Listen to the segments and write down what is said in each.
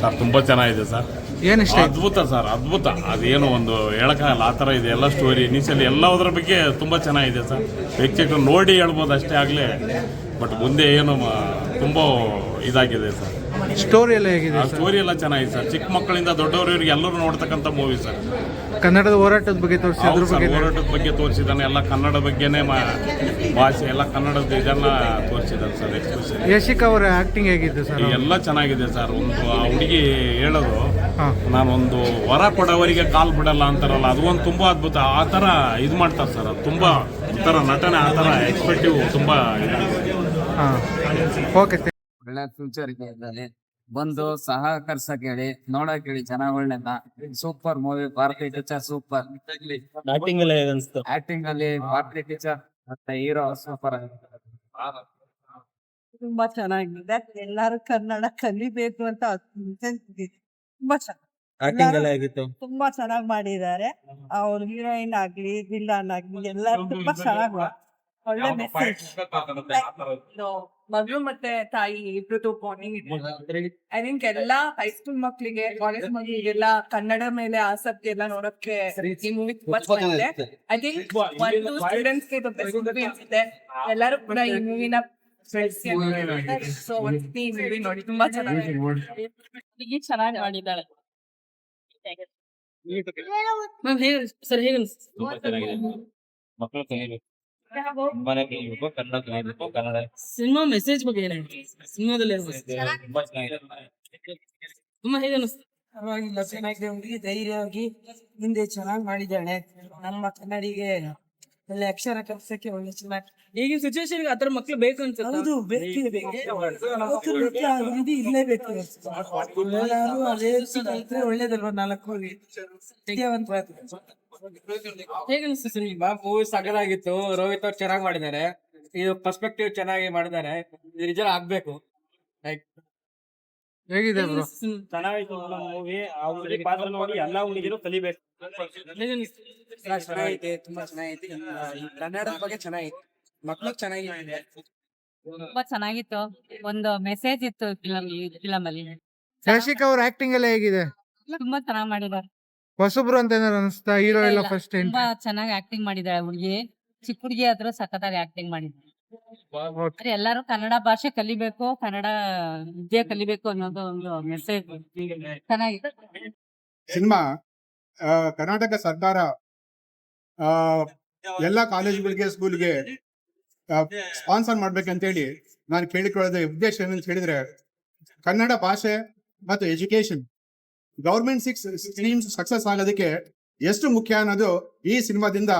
Sir ತುಂಬ ಚೆನ್ನಾಗಿದೆ sir. ಏನು ಇಷ್ಟ ಆಯ್ತು? ಅದ್ಭುತ ಸರ್ ಅದ್ಭುತ. ಅದೇನು ಒಂದು ಹೇಳಕ್ಕಾಗಲ್ಲ ಆ ಥರ ಇದೆ ಎಲ್ಲ ಸ್ಟೋರಿ ಇನಿಷಿಯಲಿ ಎಲ್ಲದರ ಬಗ್ಗೆ ತುಂಬ ಚೆನ್ನಾಗಿದೆ ಸರ್. ವೀಕ್ಷಕರು ನೋಡಿ ಹೇಳ್ಬೋದು ಅಷ್ಟೇ ಆಗಲಿ. ಬಟ್ ಮುಂದೆ ಏನು ಮ- ತುಂಬ ಇದಾಗಿದೆ ಸರ್. ಸ್ಟೋರಿ ಎಲ್ಲ ಹೇಗಿದೆ ಆ ಸ್ಟೋರಿ ಎಲ್ಲ ಚೆನ್ನಾಗಿದೆ ಸರ್. ಚಿಕ್ಕ ಮಕ್ಕಳಿಂದ ದೊಡ್ಡವರವರಿಗೆ ಎಲ್ಲರೂ ನೋಡ್ತಕ್ಕಂಥ ಮೂವಿ ಸರ್. ಕನ್ನಡದ ಹೋರಾಟದ ಬಗ್ಗೆ ತೋರಿಸಿ ಅದ್ರ ಹೌದು ಸರ್ ಬಗ್ಗೆ ಹೋರಾಟದ ಬಗ್ಗೆ ತೋರಿಸಿದ್ದಾನೆ. ಎಲ್ಲ ಕನ್ನಡ ಬಗ್ಗೆನೇ ಮಾ ಭಾಷೆ ಎಲ್ಲ ಕನ್ನಡದ ಇದನ್ನ ತೋರಿಸಿದ್ದಾನೆ ಸರ್ ಎಕ್ಸ್ಪ್ರೆಷನ್ ಯಶಿಕ್ ಅವರ ಆಕ್ಟಿಂಗ್ ಹೇಗಿದೆ ಸರ್? ಎಲ್ಲ ಚೆನ್ನಾಗಿದೆ ಸರ್. ಒಂದು ಆ ಹುಡುಗಿ ಹೇಳೋದು ಹಾ. ನಾನೊಂದು ವರ ಕೊಡೋವರಿಗೆ ಕಾಲ್ ಬಿಡಲ್ಲ ಅಂತಾರಲ್ಲ ಅದು ಒಂದು ತುಂಬ ಅದ್ಭುತ ಆ ಥರ ಇದು ಮಾಡ್ತಾರೆ ಸರ್. ಅದು ತುಂಬ ಒಂಥರ ನಟನೆ ಆ ಥರ ಎಕ್ಸ್ಪೆಕ್ಟಿವ್ ತುಂಬ ಇದಾಗಿದೆ. ಹಾ. ಓಕೆ ಒಳ್ಳೆ ಫ್ಯೂಚರ್ ಇದೆ ಇದ್ರಲ್ಲಿ. ಬಂದು ಸಹಕರಿಸಕ್ ಹೇಳಿ ನೋಡಕ್ ಹೇಳಿ ಜನಗಳನ್ನೆಲ್ಲ ಸೂಪರ್ ಮೂವಿ ಭಾರತೀಯ ಟೀಚರ್ ಸೂಪರ್. ಆಕ್ಟಿಂಗ್ ಅಲ್ಲಿ ಅನ್ಸ್ತು ಆಕ್ಟಿಂಗ್ ಅಲ್ಲಿ ಭಾರತೀಯ ಟೀಚರ್ ಮತ್ತೆ ಹೀರೋ ಸೂಪರ್ ತುಂಬಾ ಚೆನ್ನಾಗಿದೆ. ಎಲ್ಲಾರು ಕನ್ನಡ ಕಲಿಬೇಕು ಅಂತ. ತುಂಬಾ ಚೆನ್ನಾಗಿ ಆಕ್ಟಿಂಗ್ ಎಲ್ಲ ತುಂಬಾ ಚೆನ್ನಾಗಿ ಮಾಡಿದ್ದಾರೆ. ಅವ್ರ ಹೀರೋಯಿನ್ ಆಗ್ಲಿ ವಿಲನ್ ಆಗ್ಲಿ ಎಲ್ಲಾರು ತುಂಬಾ ಚೆನ್ನಾಗಿ ಒಳ್ಳೆ ಮೆಸೇಜ್ ಮಗಳು ಮತ್ತೆ ತಾಯಿ ಇಬ್ರು ಐ ಥಿಂಕ್ ಎಲ್ಲಾ ಹೈಸ್ಕೂಲ್ ಮಕ್ಕಳಿಗೆ ಕಾಲೇಜ್ ಮಕ್ಕಳಿಗೆಲ್ಲ ಕನ್ನಡ ಮೇಲೆ ಆಸಕ್ತಿ ಎಲ್ಲ ನೋಡಕ್ಕೆ ಈ ಮೂವಿ ತುಂಬಾ ಚೆನ್ನಾಗಿದೆ. ಐ ಥಿಂಕ್ ಒಂದು ಸ್ಟೂಡೆಂಟ್ಸ್ಗೆ ಬೆಸ್ಟ್ ಮೂವಿ ಅನ್ಸುತ್ತೆ. ಎಲ್ಲರೂ ಕೂಡ ಈ ಮೂವಿನ ಸೊ ಒಂದ್ಸತಿ ಈ ಮೂವಿ ನೋಡಿ. ತುಂಬಾ ಚೆನ್ನಾಗಿದೆ. ಚೆನ್ನಾಗಿ ಮಾಡಿದ್ದಾಳೆ. ಸರ್ ಹೇಗೆ ತುಂಬಾ ಚೆನ್ನಾಗಿದೆ. ಸಿನಿಮಾ ಮೆಸೇಜ್ ಬಗ್ಗೆ ಏನ್ ಹೇಳ್ತೀವಿ ಸಿನಿಮಾದಲ್ಲಿ? ತುಂಬಾ ಹೇಗೆ ಅನಿಸ್ತು ಪರವಾಗಿಲ್ಲ ಚೆನ್ನಾಗಿದೆ ಧೈರ್ಯವಾಗಿ ಮುಂದೆ ಚೆನ್ನಾಗಿ ಮಾಡಿದ್ದಾಳೆ ನಮ್ಮ ಕನ್ನಡಿಗೆ ಒಳ್ಳೆ ಅಕ್ಷರ ಕಲ್ಸಕ್ಕೆ ಒಳ್ಳೆ ಚೆನ್ನಾಗಿ ಈಗಿನ ಸಿಚುವೇಶನ್ ಆತರ ಮಕ್ಳು ಬೇಕು ಅನ್ಸುತ್ತೆ? ಹೌದು ಬೇಕೇ ಅಭಿವೃದ್ಧಿ ಇಲ್ಲೇ ಬೇಕು. ಎಲ್ಲರೂ ಅದೇ ರೀತಿ ಕಲ್ತ್ರೆ ಒಳ್ಳೇದಲ್ವಾ ನಾಲ್ಕು ಹೋಗಿ? ಹೇಗೆ ಅನಿಸ್ತು ಮೂವಿ ಸಗದಾಗಿತ್ತು ರೋಹಿತ್ ಅವ್ರು ಚೆನ್ನಾಗಿ ಮಾಡಿದ್ದಾರೆ. ಇದು ಪರ್ಸ್ಪೆಕ್ಟಿವ್ ಚೆನ್ನಾಗಿ ಮಾಡಿದ್ದಾರೆ. ನಿಜ ಆಗ್ಬೇಕು. ಹೇಗಿದೆ ಬ್ರೋ? ಚೆನ್ನಾಗಿತ್ತು ಮೂವಿ ಆ ಹುಡುಗಿ ಪಾತ್ರ ನೋಡಿ ಎಲ್ಲಾ ಹುಡುಗಿರು ಕಲಿಬೇಕು. ಚೆನ್ನಾಗೈತೆ ತುಂಬಾ ಚೆನ್ನಾಗೈತೆ. ಕನ್ನಡದ ಬಗ್ಗೆ ಚೆನ್ನಾಗಿತ್ತು ಮಕ್ಕಳು ಚೆನ್ನಾಗಿದೆ ತುಂಬಾ ಚೆನ್ನಾಗಿತ್ತು. ಒಂದು ಮೆಸೇಜ್ ಇತ್ತು ಫಿಲಮ್ ಅಲ್ಲಿ ಯಶಿಕ್ ಅವ್ರ ಆಕ್ಟಿಂಗ್ ಎಲ್ಲ ಹೇಗಿದೆ? ತುಂಬಾ ಚೆನ್ನಾಗಿ ಮಾಡಿದ್ದಾರೆ. ಹೊಸಬ್ರು ಅಂತ ಏನಾರು ಅನಿಸ್ತಾ ಹೀರೋ ಎಲ್ಲ ಇಲ್ಲ, ಫಸ್ಟ್ ತುಂಬಾ ಚೆನ್ನಾಗಿ ಆಕ್ಟಿಂಗ್ ಮಾಡಿದ್ದಾರೆ ಹುಡುಗಿ. ಚಿಕ್ಕ ಹುಡುಗಿ ಆದ್ರೂ ಸಖತ್ತಾಗಿ ಆಕ್ಟಿಂಗ್ ಮಾಡಿದ್ದಾರೆ. ಎಲ್ಲರೂ ಕನ್ನಡ ಭಾಷೆ ಕಲಿಬೇಕು ಕನ್ನಡ ವಿದ್ಯೆ ಕಲಿಬೇಕು ಅನ್ನೋದು ಒಂದು ಮೆಸೇಜ್ ಚೆನ್ನಾಗಿದೆ ಸಿನಿಮಾ ಕರ್ನಾಟಕ ಸರ್ಕಾರ ಎಲ್ಲ ಕಾಲೇಜುಗಳಿಗೆ ಸ್ಕೂಲ್ಗೆ ಸ್ಪಾನ್ಸರ್ ಮಾಡ್ಬೇಕಂತ ಹೇಳಿ ನಾನು ಕೇಳಿಕೊಳ್ಳೋದ ಉದ್ದೇಶ ಏನಂತ ಹೇಳಿದ್ರೆ ಕನ್ನಡ ಭಾಷೆ ಮತ್ತು education government six schemes success ಆಗೋದಕ್ಕೆ ಎಷ್ಟು ಮುಖ್ಯ ಅನ್ನೋದು ಈ ಸಿನಿಮಾದಿಂದ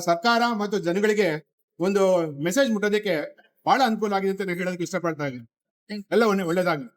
ಸರ್ಕಾರ ಮತ್ತು ಜನಗಳಿಗೆ ಒಂದು ಮೆಸೇಜ್ ಮುಟ್ಟೋದಕ್ಕೆ ಬಹಳ ಅನುಕೂಲ ಆಗಿದೆ ಅಂತ ಹೇಳೋದಕ್ಕೆ ಇಷ್ಟಪಡ್ತಾ ಇದ್ದೀನಿ. ಎಲ್ಲ ಒಳ್ಳೆ ಒಳ್ಳೇದಾಗಲಿ.